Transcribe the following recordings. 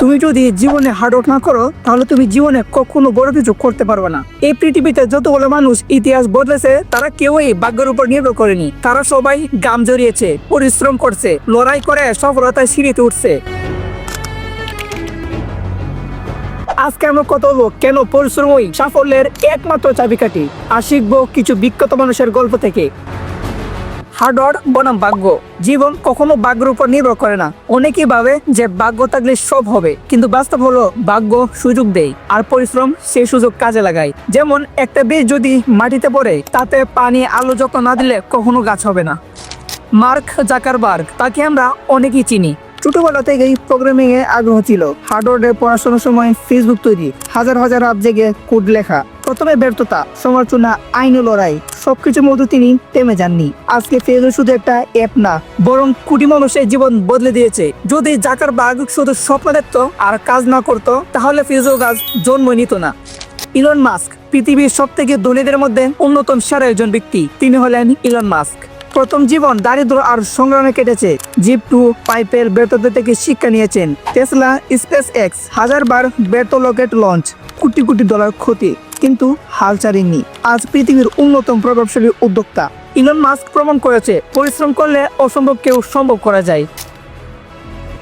তুমি যদি জীবনে হার্ডওয়ার্ক না করো, তাহলে তুমি জীবনে কখনো বড় কিছু করতে পারবে না। এই পৃথিবীতে যতগুলো মানুষ ইতিহাস বদলেছে, তারা কেউই ভাগ্যের উপর নির্ভর করেনি। তারা সবাই গাম জড়িয়েছে, পরিশ্রম করছে, লড়াই করে সফলতায় সিঁড়িতে উঠছে। আজকে আমরা কত বলব, কেন পরিশ্রমই সাফল্যের একমাত্র চাবিকাঠি? আর শিখব কিছু বিখ্যাত মানুষের গল্প থেকে। হার্ডওয়ার্ক বনাম ভাগ্য। জীবন কখনো ভাগ্যের উপর নির্ভর করে না। অনেকেই ভাবে যে ভাগ্য থাকলে সব হবে, কিন্তু বাস্তব হলো ভাগ্য সুযোগ দেয় আর পরিশ্রম সেই সুযোগ কাজে লাগায়। যেমন একটা বীজ যদি মাটিতে পড়ে, তাতে পানি আলো যত্ন না দিলে কখনো গাছ হবে না। মার্ক জাকারবার্গ, তাকে আমরা অনেকেই চিনি। ছোটবেলা থেকেই প্রোগ্রামিং এ আগ্রহ ছিল। হার্ডওয়ার্ডে পড়াশোনার সময় ফেসবুক তৈরি, হাজার হাজার রাত জেগে কোড লেখা। প্রথমে ব্যর্থতা, সমালোচনা, আইন লড়াই, সবকিছুর মধ্যে তিনি থেমে যাননি। আজকে ফেসবুক শুধু একটা অ্যাপ না, বরং কোটি মানুষের জীবন বদলে দিয়েছে। যদি জাকার বাগ শুধু স্বপ্ন দেখত আর কাজ না করতো, তাহলে ফেসবুক আজ জন্ম নিত না। ইলন মাস্ক, পৃথিবীর সব থেকে ধনীদের মধ্যে অন্যতম সেরা একজন ব্যক্তি। তিনি হলেন ইলন মাস্ক। প্রথম জীবন দারিদ্র আর সংগ্রামে কেটেছে। জিপ টু পাইপের ব্যর্থতা থেকে শিক্ষা নিয়েছেন। টেসলা স্পেস এক্স হাজারবার ব্যর্থ লকেট লঞ্চ, কোটি কোটি ডলার ক্ষতি। কিন্তু হাল ছাড়েননি। আজ পৃথিবীর অন্যতম প্রভাবশালী উদ্যোক্তা ইলন মাস্ক প্রমাণ করেছে, পরিশ্রম করলে অসম্ভবকেও সম্ভব করা যায়।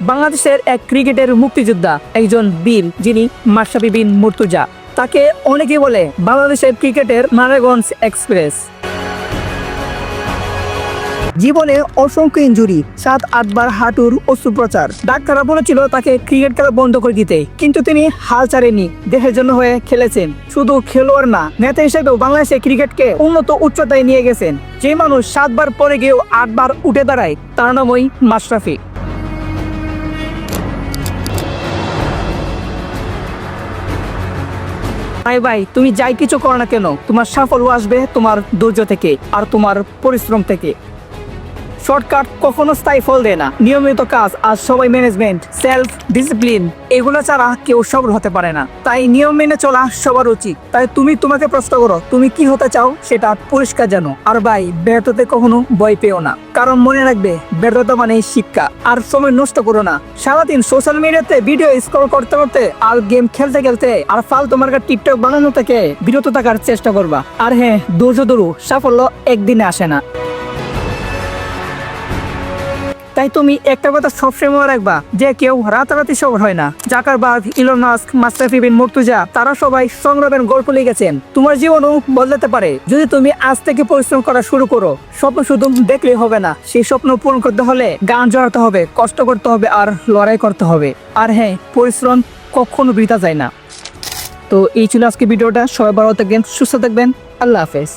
বাংলাদেশের এক ক্রিকেটের মুক্তিযোদ্ধা একজন বীর, যিনি মার্শাবি বিন মুর্তুজা। তাকে অনেকে বলে বাংলাদেশের ক্রিকেটের মারাগঞ্জ এক্সপ্রেস। জীবনে অসংখ্য ইঞ্জুরি সাত আটবার হাঁটুর অস্ত্রোপচার। ডাক্তাররা বলেছিল তাকে ক্রিকেট খেলা বন্ধ করে দিতে, কিন্তু তিনি হাল ছাড়েনি দেশের জন্য হয়ে খেলেছেন। শুধু খেলোয়াড় না, নেতা হিসেবেও বাংলাদেশে ক্রিকেটকে উন্নত উচ্চতায় নিয়ে গেছেন। যে মানুষ সাতবার পরে গিয়েও আটবার উঠে দাঁড়ায়, তার নামই মাশরাফি। ভাই ভাই, তুমি যাই কিছু করো না কেন, তোমার সাফল্য আসবে তোমার ধৈর্য থেকে আর তোমার পরিশ্রম থেকে। শর্টকাট কখনো স্থায়ী ফল দেয় না। নিয়মিত কাজ আর সবাই ম্যানেজমেন্ট, সেলফ ডিসিপ্লিন, এগুলো ছাড়া কেউ সফল হতে পারে না। তাই নিয়ম মেনে চলা সবার উচিত। তাই তুমি তোমাকে প্রশ্ন করো, তুমি কি হতে চাও সেটা পরিষ্কার জানো। আর ভাই ব্যর্থতে কখনো ভয় পেও না। কারণ মনে রাখবে, ব্যর্থতা মানে শিক্ষা। আর সময় নষ্ট করো না। সারাদিন সোশ্যাল মিডিয়াতে ভিডিও স্ক্রল করতে করতে আর গেম খেলতে খেলতে আর ফাল তোমার কাছে টিকটক বানানো থেকে বিরত থাকার চেষ্টা করবা। আর হ্যাঁ ধৈর্য ধরু, সাফল্য একদিনে আসে না। তাই তুমি একটা কথা সবসময় রাখবা যে কেউ রাতারাতি সফল হয় না। জাকার ইলন মাস্ক মাস্টাফি মুর্তুজা, তারা সবাই সংগ্রামের গল্প লিখেছেন। তোমার জীবনও বদলাতে পারে। যদি তুমি আজ থেকে পরিশ্রম করা শুরু করো, স্বপ্ন শুধু দেখলেই হবে না। সেই স্বপ্ন পূরণ করতে হলে গান জড়াতে হবে, কষ্ট করতে হবে আর লড়াই করতে হবে। আর হ্যাঁ পরিশ্রম কখনো বৃথা যায় না। তো এই ছিল আজকে ভিডিওটা। সবাই ভালো থাকবেন, সুস্থ থাকবেন। আল্লাহ হাফেজ।